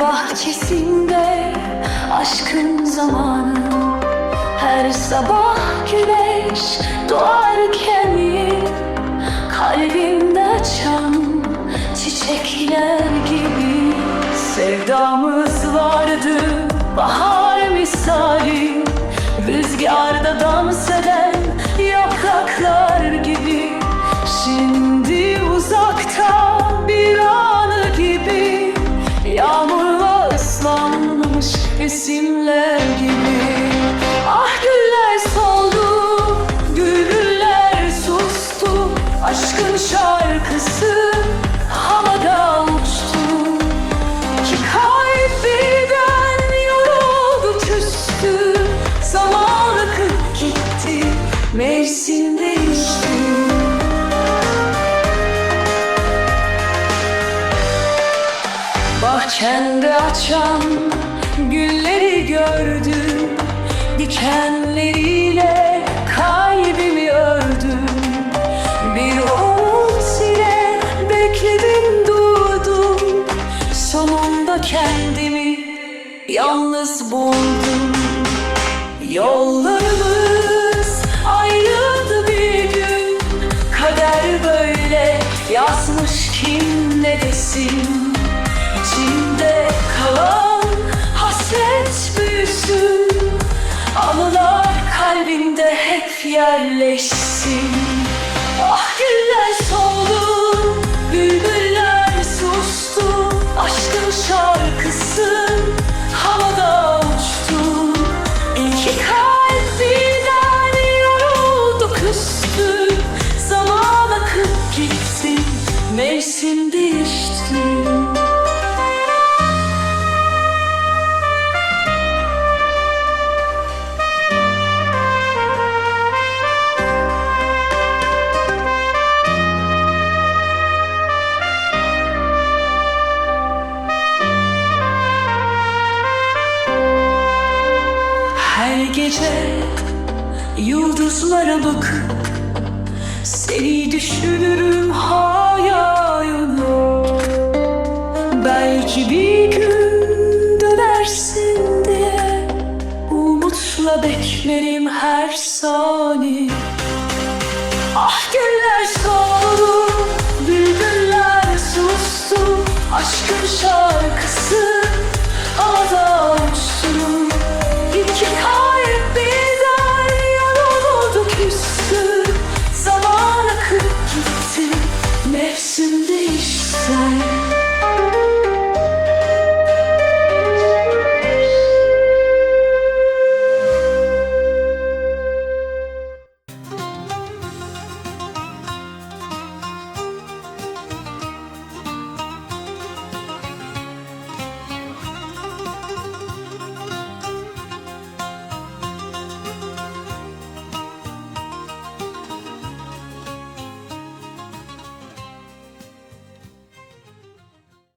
bahçesinde aşkın zamanı. Her sabah güneş doğarken Kalbimde açan çiçekler gibi Sevdamız vardı. Bahar misali Rüzgarda dans eden Bahçende açan gülleri gördüm Dikenleriyle kalbimi ördüm. Bir umut ile bekledim durdum. Sonunda kendimi yalnız buldum. Yollarımız ayrıldı bir gün. Kader böyle yazmış kim ne desin İçimde kalan hasret büyüsün. Anılar kalbimde hep yerleşsin. Ah gece yıldızlara bakıp seni düşünürüm hayalini Belki bir gün dönersin diye umutla beklerim her saniye. Ah güller soldu, bülbüller sustu Aşkın şarkısı